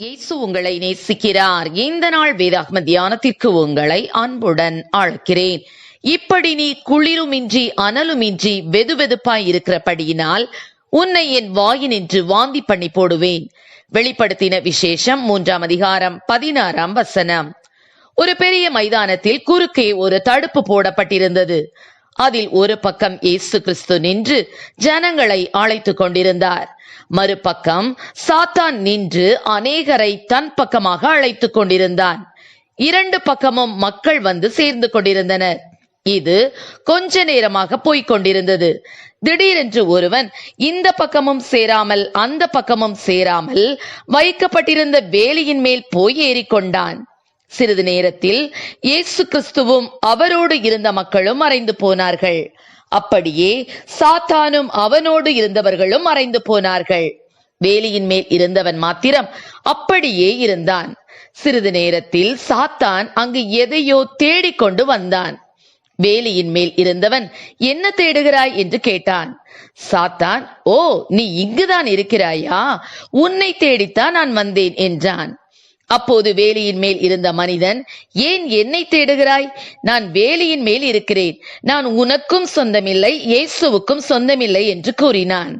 இயேசு உங்களை நேசிக்கிறார். இந்த நாள் வேதாகம தியானத்திற்கு உங்களை அன்புடன் அழைக்கிறேன். இப்படி நீ குளிருமின்றி அனலுமின்றி வெது வெதுப்பாய் இருக்கிறபடியினால் உன்னை என் வாயினின்று வாந்தி பண்ணி போடுவேன். வெளிப்படுத்தின விசேஷம் மூன்றாம் அதிகாரம் பதினாறாம் வசனம். ஒரு பெரிய மைதானத்தில் குறுக்கே ஒரு தடுப்பு போடப்பட்டிருந்தது. அதில் ஒரு பக்கம் இயேசு கிறிஸ்து நின்று ஜனங்களை அழைத்துக் கொண்டிருந்தார். மறுபக்கம் சாத்தான் நின்று அநேகரை தன் பக்கமாக அழைத்துக் கொண்டிருந்தான். இரண்டு பக்கமும் மக்கள் வந்து சேர்ந்து கொண்டிருந்தனர். இது கொஞ்ச நேரமாக போய்க் கொண்டிருந்தது. திடீரென்று ஒருவன் இந்த பக்கமும் சேராமல் அந்த பக்கமும் சேராமல் வைக்கப்பட்டிருந்த வேலியின் மேல் போய் ஏறிக்கொண்டான். சிறிது நேரத்தில் இயேசு கிறிஸ்துவும் அவரோடு இருந்த மக்களும் மறைந்து போனார்கள். அப்படியே சாத்தானும் அவனோடு இருந்தவர்களும் மறைந்து போனார்கள். வேலியின் மேல் இருந்தவன் மாத்திரம் அப்படியே இருந்தான். சிறிது நேரத்தில் சாத்தான் அங்கு எதையோ தேடிக்கொண்டு வந்தான். வேலியின் மேல் இருந்தவன் என்ன தேடுகிறாய் என்று கேட்டான். சாத்தான் ஓ நீ இங்குதான் இருக்கிறாயா? உன்னை தேடித்தான் நான் வந்தேன் என்றான். அப்போது வேலியின் மேல் இருந்த மனிதன் ஏன் என்னை தேடுகிறாய்? நான் வேலியின் மேல் இருக்கிறேன். நான் உனக்கும் சொந்தமில்லை இயேசுவுக்கும் சொந்தமில்லை என்று கூறினான்.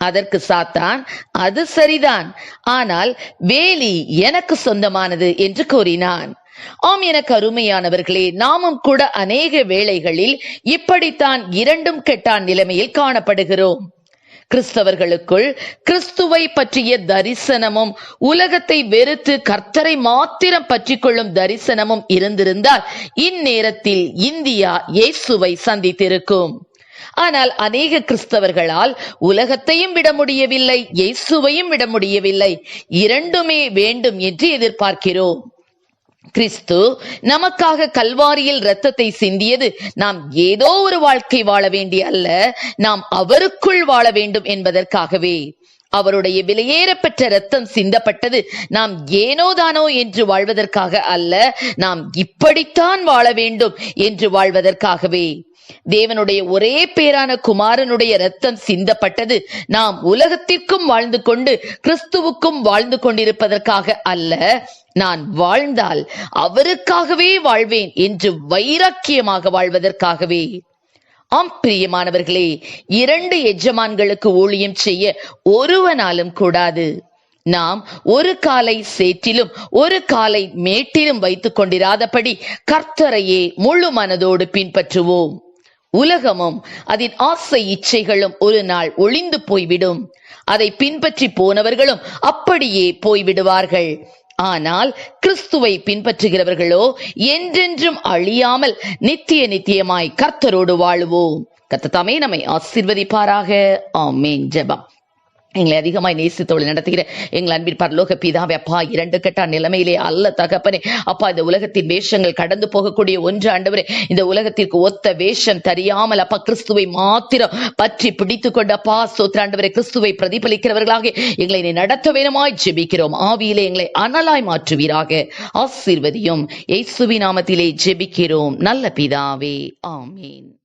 அதற்கு சாத்தான் அது சரிதான். ஆனால் வேலி எனக்கு சொந்தமானது என்று கூறினான். ஆம் எனக்கு அருமையானவர்களே நாமும் கூட அநேக வேளைகளில் இப்படித்தான் இரண்டும் கெட்டான் நிலைமையில் காணப்படுகிறோம். கிறிஸ்தவர்களுக்குள் கிறிஸ்துவை பற்றிய தரிசனமும் உலகத்தை வெறுத்து கர்த்தரை மாத்திரம் பற்றி கொள்ளும் தரிசனமும் இருந்திருந்தால் இந்நேரத்தில் இந்தியா இயேசுவை சந்தித்திருக்கும். ஆனால் அநேக கிறிஸ்தவர்களால் உலகத்தையும் விட முடியவில்லை இயேசுவையும் விட முடியவில்லை. இரண்டுமே வேண்டும் என்று எதிர்பார்க்கிறோம். கிறிஸ்து நமக்காக கல்வாரியில் இரத்தத்தை சிந்தியது. நாம் ஏதோ ஒரு வாழ்க்கை வாழ வேண்டிய அல்ல நாம் அவருக்குள் வாழ வேண்டும் என்பதற்காகவே. அவருடைய விலையேறப்பெற்ற ரத்தம் சிந்தப்பட்டது. நாம் ஏனோதானோ என்று வாழ்வதற்காக அல்ல நாம் இப்படித்தான் வாழ வேண்டும் என்று வாழ்வதற்காகவே. தேவனுடைய ஒரே பேரான குமாரனுடைய ரத்தம் சிந்தப்பட்டது. நாம் உலகத்திற்கும் வாழ்ந்து கொண்டு கிறிஸ்துவுக்கும் வாழ்ந்து கொண்டிருப்பதற்காக அல்ல நான் வாழ்ந்தால் அவருக்காகவே வாழ்வேன் என்று வைராக்கியமாக வாழ்வதற்காகவே. ஆம் பிரியமானவர்களே இரண்டு எஜமான்களுக்கு ஊழியம் செய்ய ஒருவனாலும் கூடாது. நாம் ஒரு காலை சேற்றிலும் ஒரு காலை மேட்டிலும் வைத்துக் கொண்டிராதபடி கர்த்தரையே முழு மனதோடு பின்பற்றுவோம். உலகமும் அதன் ஆசை இச்சைகளும் ஒரு நாள் ஒளிந்து போய்விடும். அதை பின்பற்றி போனவர்களும் அப்படியே போய்விடுவார்கள். ஆனால் கிறிஸ்துவை பின்பற்றுகிறவர்களோ என்றென்றும் அழியாமல் நித்திய நித்தியமாய் கர்த்தரோடு வாழுவோம். கர்த்தத்தாமே நம்மை ஆசிர்வதிப்பாராக. ஆமேன். ஜெபம். எங்களை அதிகமாய் தொழில் நடத்துகிற எங்கள் அன்பின் பரலோக பிதாவே அப்பா இரண்டு கட்ட நிலைமையிலே அல்ல தகப்பனே. அப்பா இந்த உலகத்தின் வேஷங்கள் கடந்து போகக்கூடிய ஒன்று ஆண்டவரே இந்த உலகத்திற்கு ஒத்த வேஷம் தெரியாமல் அப்பா கிறிஸ்துவை மாத்திரம் பற்றி பிடித்து கொண்டு அப்பா சோத்ராண்டவரை கிறிஸ்துவை பிரதிபலிக்கிறவர்களாக எங்களை நீ நடத்த வேணுமாய் ஜெபிக்கிறோம். ஆவியிலே எங்களை அனலாய் மாற்றுவீராக. ஆசீர்வதியும். இயேசுவி நாமத்திலே ஜெபிக்கிறோம். நல்ல பிதாவே ஆமீன்.